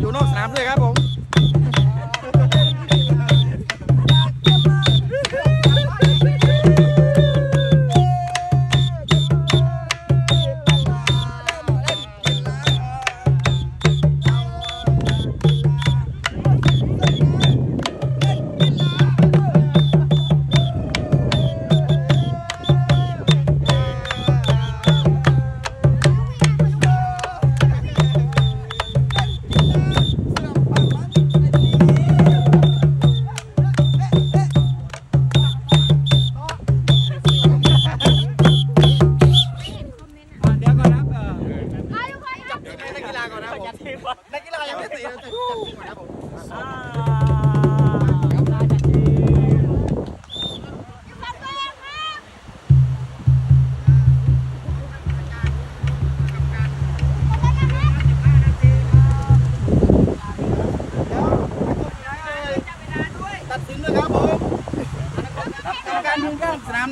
อยู่นอกสนามด้วยครับผม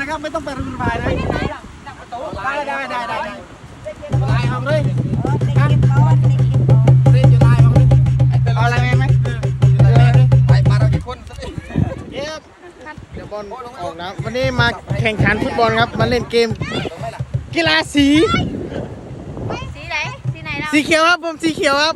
นข้างสนามนะครับ ไม่ต้องไปรุนแรงนะได้ได้ได้ได้ได้ลายออกเลยเรียนอยู่ลายออกเลยเอาอะไรไหมไหมไปมาเรากี่คนเย็บเดี๋ยวบอลออกนะวันนี้มาแข่งขันฟุตบอลครับมาเล่นเกม กีฬาสี สีไหนสีไหนเราสีเขียวครับผมสีเขียวครับ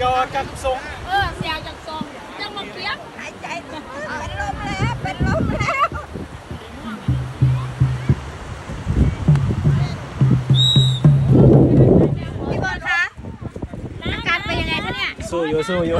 จอกับทรงเออเสียจากทรงจังมาเคียงหายใจเป็นลมแล้ว เป็นลมแล้วพี่บอลคะอาการเป็นยังไงคะเนี่ย สู้อยู่สู้อยู่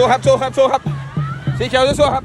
สู้ครับสู้ครับสู้ครับสีเขียวสู้ๆครับ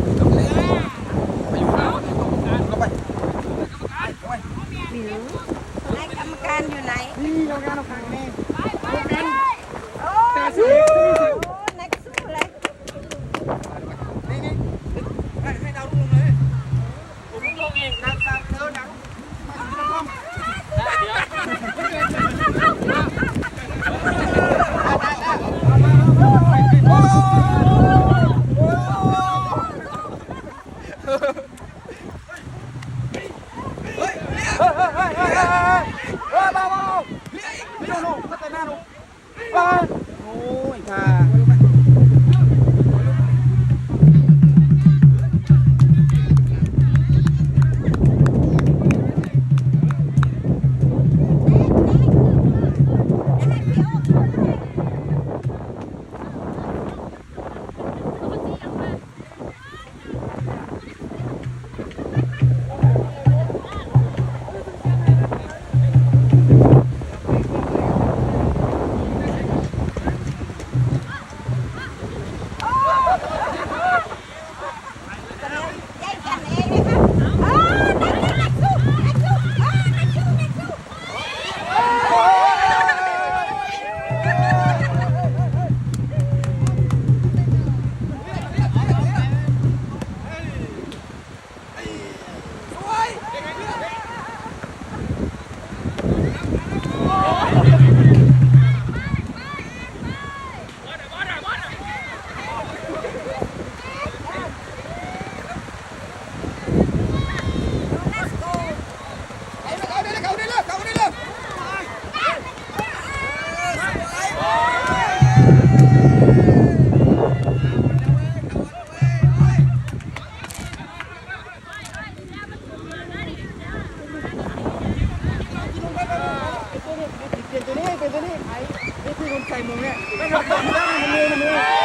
ใส่มุงเนี่ยไม่ต้องมือมันมือ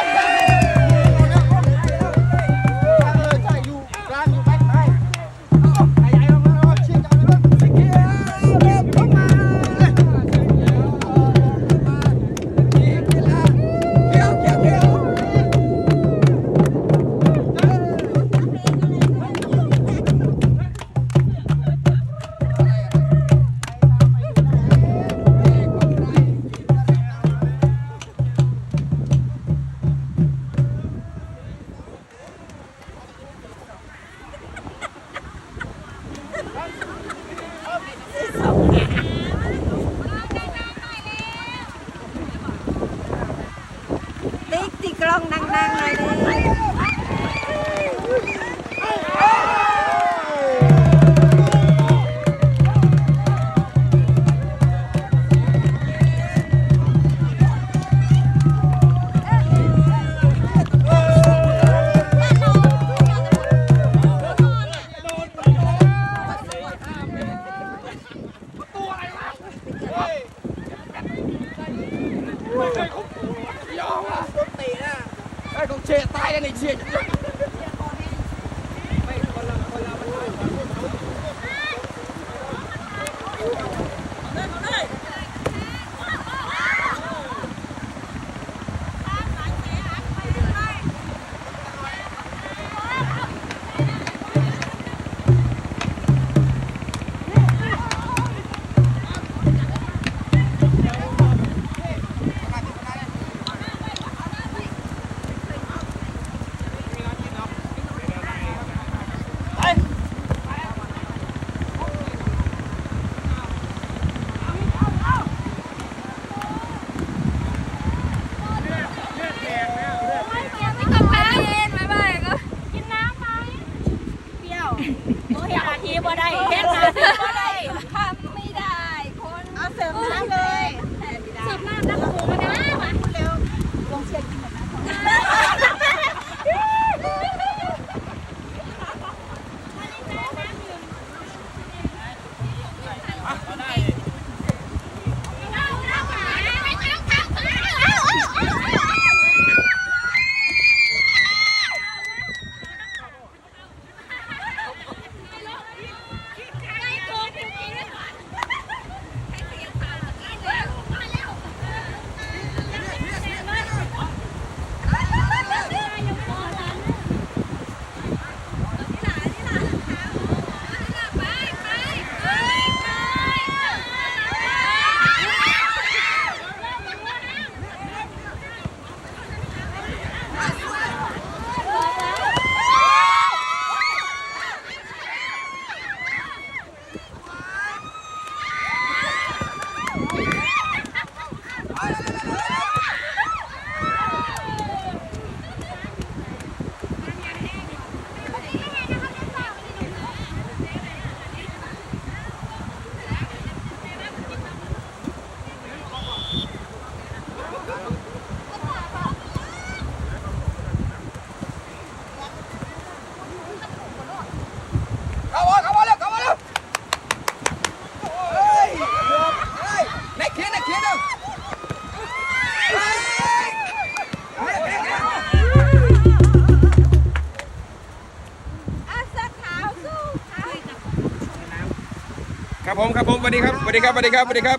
ครับผมสวัสดีครับสวัสดีครับสวัสดีครับสวัสดีครับ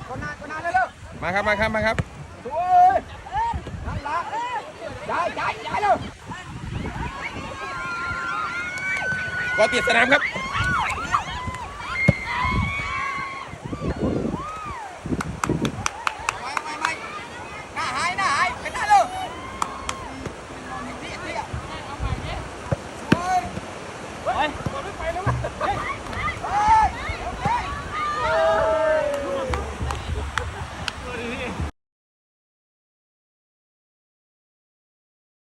มาครับมาครับมาครับก็ติดสนามครับ